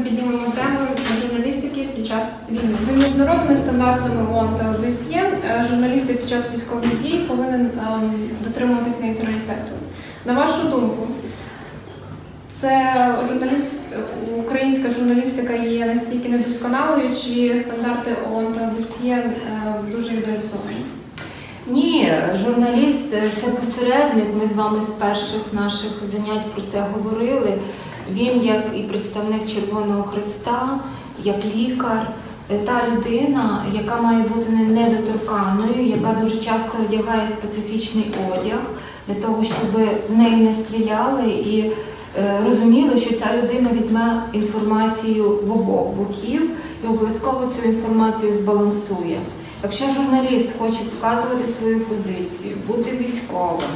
ми піднімемо тему журналістики під час війни. За міжнародними стандартами ООН та ОБСЄ е, журналісти під час військових дій повинен ем, дотримуватись нейтралітету. На вашу думку, це журналіст, українська журналістика є настільки недосконалою, чи стандарти ООН та ОБСЄ е, дуже ідеалізовані? Ні, журналіст е, це посередник. Ми з вами з перших наших занять про це говорили. Він, як і представник Червоного Христа, як лікар, е, та людина, яка має бути не- недоторканною, яка дуже часто одягає специфічний одяг для того, щоб неї не стріляли і е, розуміли, що ця людина візьме інформацію в обох боків і обов'язково цю інформацію збалансує. Якщо журналіст хоче показувати свою позицію, бути військовим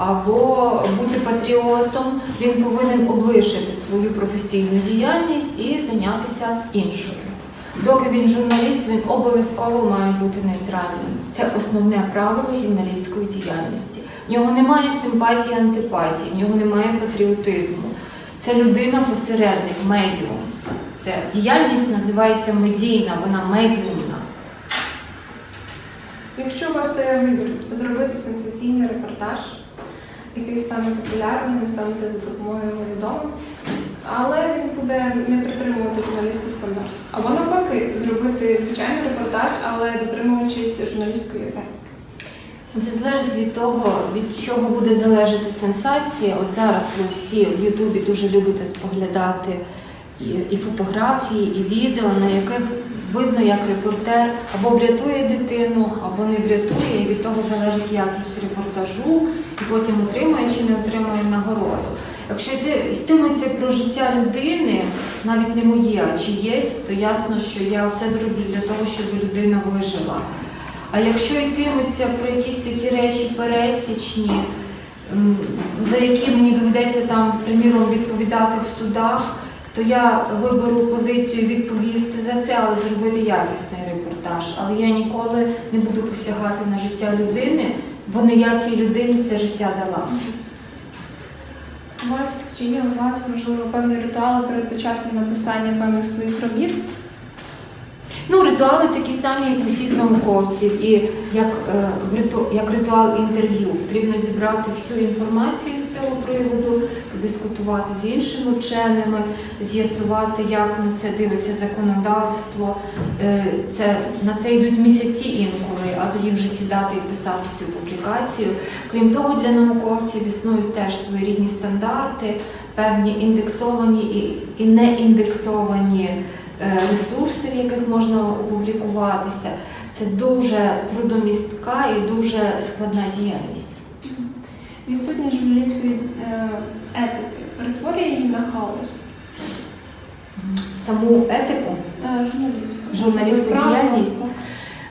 або бути патріотом, він повинен облишити свою професійну діяльність і зайнятися іншою. Доки він журналіст, він обов'язково має бути нейтральним. Це основне правило журналістської діяльності. В нього немає симпатії, антипатії, в нього немає патріотизму. Це людина посередник, медіум. Це діяльність називається медійна, вона медіумна. Якщо у вас є вибір зробити сенсаційний репортаж, який стане популярним, ви станете за допомогою його відомим, але він буде не притримувати журналістських стандартів. Або навпаки, зробити звичайний репортаж, але дотримуючись журналістської етики. Ну, Це залежить від того, від чого буде залежати сенсація. От зараз ви всі в Ютубі дуже любите споглядати і, і фотографії, і відео, на яких видно, як репортер або врятує дитину, або не врятує, і від того залежить якість репортажу, і потім отримує чи не отримує нагороду. Якщо йти, йтиметься про життя людини, навіть не моє, а чиєсь, то ясно, що я все зроблю для того, щоб людина вижила. А якщо йтиметься про якісь такі речі пересічні, за які мені доведеться там, приміром, відповідати в судах, то я виберу позицію відповісти за це, але зробити якісний репортаж. Але я ніколи не буду посягати на життя людини, бо не я цій людині це життя дала. У вас чи є у вас можливо певні ритуали перед початком написання певних своїх робіт? Ну, ритуали такі самі, як у всіх науковців, і як, е, як ритуал інтерв'ю. Потрібно зібрати всю інформацію з цього приводу, подискутувати з іншими вченими, з'ясувати, як на це дивиться законодавство. Е, Це, на це йдуть місяці інколи, а тоді вже сідати і писати цю публікацію. Крім того, для науковців існують теж своєрідні стандарти, певні індексовані і, і не індексовані е, ресурси, в яких можна опублікуватися. Це дуже трудомістка і дуже складна діяльність. Відсутність журналістської е, етики перетворює її на хаос. Саму етику, Е, журналістську. Журналістську діяльність?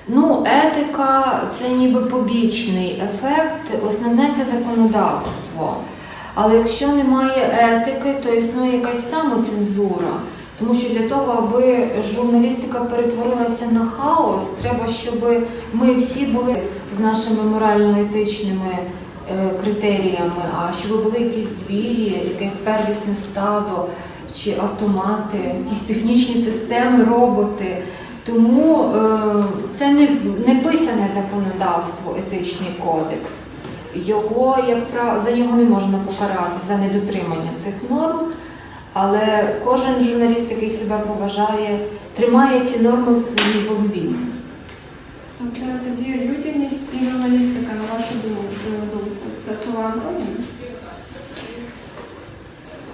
ну етика це ніби побічний ефект, основне це законодавство. Але якщо немає етики, то існує якась самоцензура. Тому що для того, аби журналістика перетворилася на хаос, треба, щоб ми всі були з нашими морально-етичними е, критеріями, а щоб були якісь звірі, якесь первісне стадо чи автомати, якісь технічні системи, роботи. Тому е, це не, не писане законодавство, етичний кодекс. Його, як прав... за нього не можна покарати за недотримання цих норм. Але кожен журналіст, який себе поважає, тримає ці норми в своїй голові. Тобто тоді людяність і журналістика, на вашу думку, думку, це слова антоніми?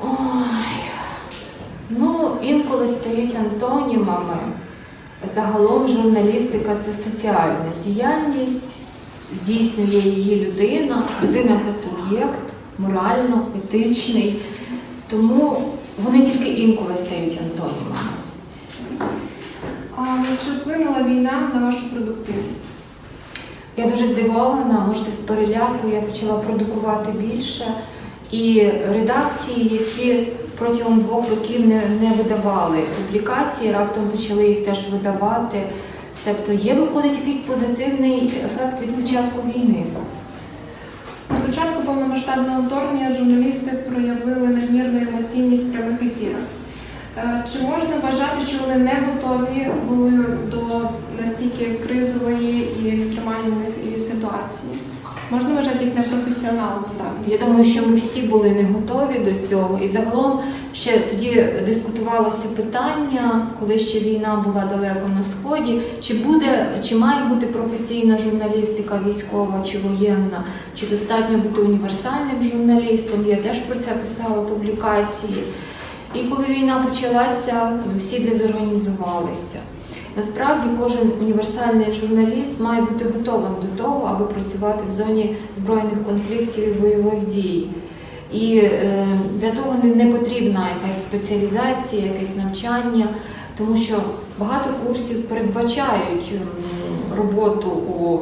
Ой, ну, інколи стають антонімами. Загалом журналістика це соціальна діяльність, здійснює її людина. Людина це суб'єкт, морально, етичний. Тому вони тільки інколи стають антонімами. А чи вплинула війна на вашу продуктивність? Я дуже здивована, може, це з переляку я почала продукувати більше. І редакції, які протягом двох років не, не видавали публікації, раптом почали їх теж видавати. Себто є, виходить, якийсь позитивний ефект від початку війни. Початку повномасштабного вторгнення журналісти проявили надмірну емоційність в прямих ефірах. Е, Чи можна вважати, що вони не готові були до настільки кризової і екстремальної ситуації? Можна вважати їх непрофесіоналами? Я думаю, що ми всі були не готові до цього. І загалом ще тоді дискутувалося питання, коли ще війна була далеко на сході, чи буде, чи має бути професійна журналістика військова чи воєнна, чи достатньо бути універсальним журналістом. Я теж про це писала публікації. І коли війна почалася, всі дезорганізувалися. Насправді кожен універсальний журналіст має бути готовим до того, аби працювати в зоні збройних конфліктів і бойових дій. І е, для того не, потрібна якась спеціалізація, якесь навчання, тому що багато курсів передбачають роботу у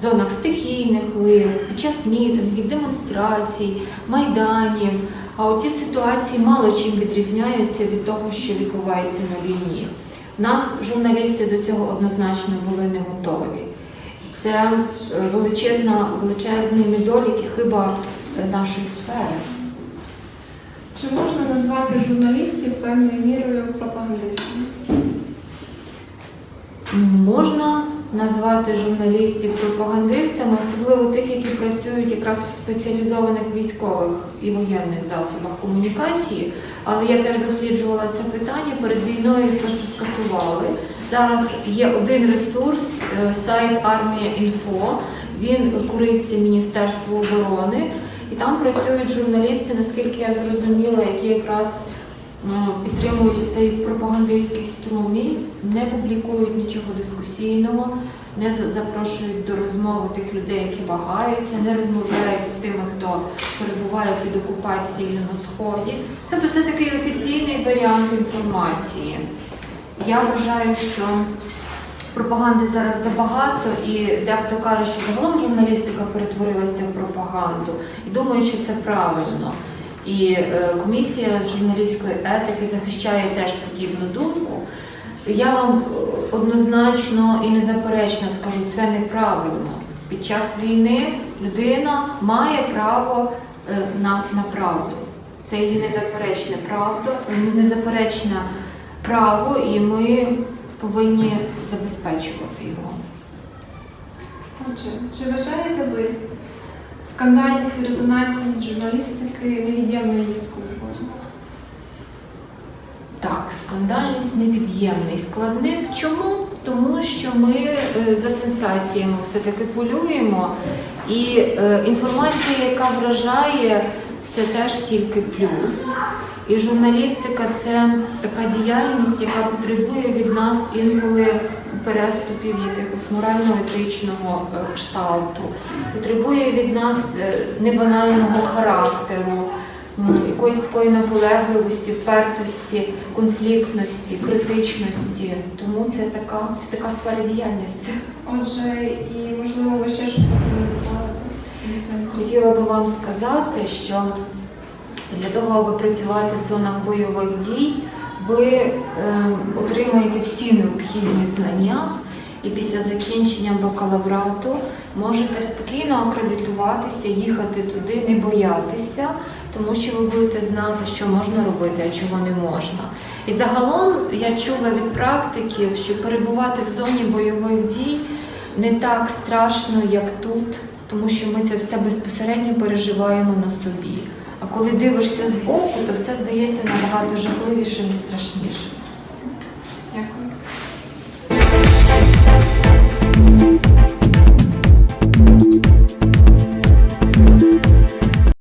зонах стихійних лих, під час мітингів, демонстрацій, майданів. А оці ситуації мало чим відрізняються від того, що відбувається на війні. Нас, журналісти, до цього однозначно були не готові. Це е, величезна, величезний недолік і хиба е, нашої сфери. Чи можна назвати журналістів певною мірою пропагандистами? Можна назвати журналістів пропагандистами, особливо тих, які працюють якраз в спеціалізованих військових і воєнних засобах комунікації. Але я теж досліджувала це питання. Перед війною їх просто скасували. Зараз є один ресурс, е, сайт Армія Інфо. Він куриться Міністерству оборони, і там працюють журналісти, наскільки я зрозуміла, які якраз підтримують цей пропагандистський струмінь, не публікують нічого дискусійного, не запрошують до розмови тих людей, які вагаються, не розмовляють з тими, хто перебуває під окупацією на сході. Тобто це такий офіційний варіант інформації. Я вважаю, що пропаганди зараз забагато, і дехто каже, що загалом журналістика перетворилася в пропаганду. І думаю, що це правильно. І е, комісія журналістської етики захищає теж подібну думку. Я вам е, однозначно і незаперечно скажу, це неправильно. Під час війни людина має право е, на, на правду. Це її незаперечне правда, незаперечне право, і ми повинні забезпечувати його. Отже, чи вважаєте ви скандальність і резонансність журналістики невід'ємною її складовою? Так, скандальність невід'ємний складник. Чому? Тому що ми е, за сенсаціями все-таки полюємо, і е, інформація, яка вражає, це теж тільки плюс. І журналістика це така діяльність, яка потребує від нас інколи переступів якихось морально-етичного е, кшталту, потребує від нас е, небанального характеру, якоїсь такої наполегливості, впертості, конфліктності, критичності. Тому це така, це така сфера діяльності. Отже, і можливо ви ще щось хотіли? Хотіла би вам сказати, що для того, аби працювати в зонах бойових дій, ви е, отримаєте всі необхідні знання, і після закінчення бакалаврату можете спокійно акредитуватися, їхати туди, не боятися, тому що ви будете знати, що можна робити, а чого не можна. І загалом я чула від практиків, що перебувати в зоні бойових дій не так страшно, як тут, тому що ми це все безпосередньо переживаємо на собі. А коли дивишся з боку, то все здається набагато жахливішим і страшнішим.